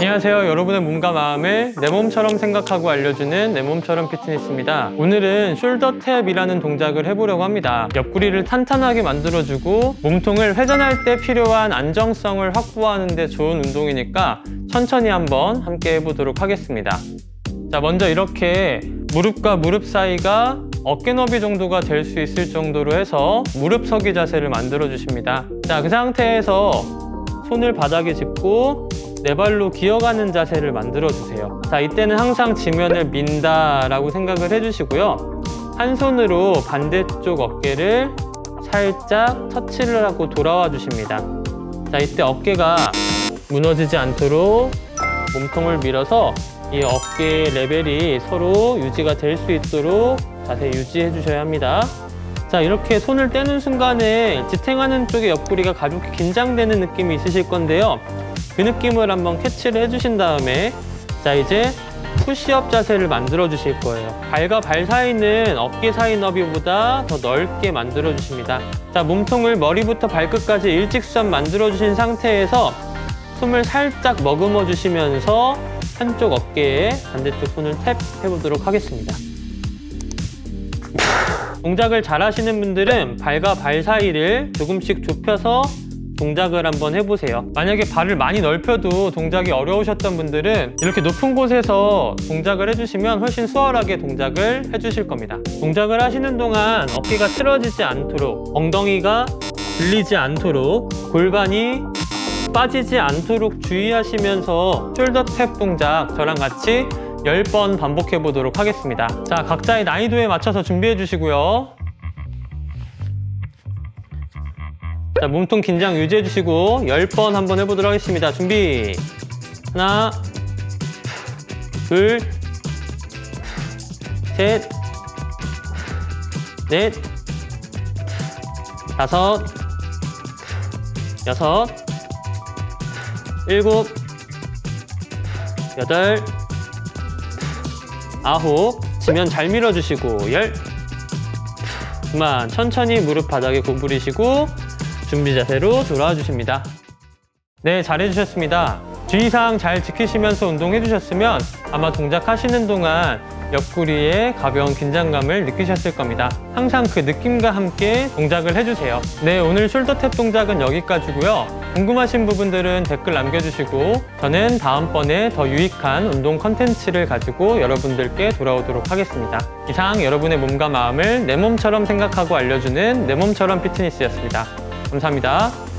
안녕하세요. 여러분의 몸과 마음을 내 몸처럼 생각하고 알려주는 내 몸처럼 피트니스입니다. 오늘은 숄더 탭이라는 동작을 해보려고 합니다. 옆구리를 탄탄하게 만들어주고 몸통을 회전할 때 필요한 안정성을 확보하는 데 좋은 운동이니까 천천히 한번 함께 해보도록 하겠습니다. 자, 먼저 이렇게 무릎과 무릎 사이가 어깨 너비 정도가 될 수 있을 정도로 해서 무릎 서기 자세를 만들어 주십니다. 자, 그 상태에서 손을 바닥에 짚고 네 발로 기어가는 자세를 만들어 주세요. 자, 이때는 항상 지면을 민다라고 생각을 해주시고요. 한 손으로 반대쪽 어깨를 살짝 터치를 하고 돌아와 주십니다. 자, 이때 어깨가 무너지지 않도록 몸통을 밀어서 이 어깨 레벨이 서로 유지가 될 수 있도록 자세 유지해 주셔야 합니다. 자, 이렇게 손을 떼는 순간에 지탱하는 쪽의 옆구리가 가볍게 긴장되는 느낌이 있으실 건데요. 그 느낌을 한번 캐치를 해주신 다음에 자, 이제 푸시업 자세를 만들어 주실 거예요. 발과 발 사이는 어깨 사이 너비보다 더 넓게 만들어 주십니다. 자, 몸통을 머리부터 발끝까지 일직선 만들어 주신 상태에서 숨을 살짝 머금어 주시면서 한쪽 어깨에 반대쪽 손을 탭 해보도록 하겠습니다. 동작을 잘 하시는 분들은 발과 발 사이를 조금씩 좁혀서 동작을 한번 해보세요. 만약에 발을 많이 넓혀도 동작이 어려우셨던 분들은 이렇게 높은 곳에서 동작을 해주시면 훨씬 수월하게 동작을 해주실 겁니다. 동작을 하시는 동안 어깨가 틀어지지 않도록 엉덩이가 들리지 않도록 골반이 빠지지 않도록 주의하시면서 숄더 탭 동작 저랑 같이 10번 반복해 보도록 하겠습니다. 자, 각자의 난이도에 맞춰서 준비해 주시고요. 자, 몸통 긴장 유지해 주시고 10번 한번 해보도록 하겠습니다. 준비. 하나, 둘, 셋, 넷, 다섯, 여섯, 일곱, 여덟, 아홉, 지면 잘 밀어주시고 열, 그만 천천히 무릎 바닥에 구부리시고 준비 자세로 돌아와 주십니다. 네, 잘해주셨습니다. 주의사항 잘 지키시면서 운동해 주셨으면 아마 동작하시는 동안 옆구리에 가벼운 긴장감을 느끼셨을 겁니다. 항상 그 느낌과 함께 동작을 해주세요. 네, 오늘 숄더 탭 동작은 여기까지고요. 궁금하신 부분들은 댓글 남겨주시고 저는 다음번에 더 유익한 운동 컨텐츠를 가지고 여러분들께 돌아오도록 하겠습니다. 이상 여러분의 몸과 마음을 내 몸처럼 생각하고 알려주는 내 몸처럼 피트니스였습니다. 감사합니다.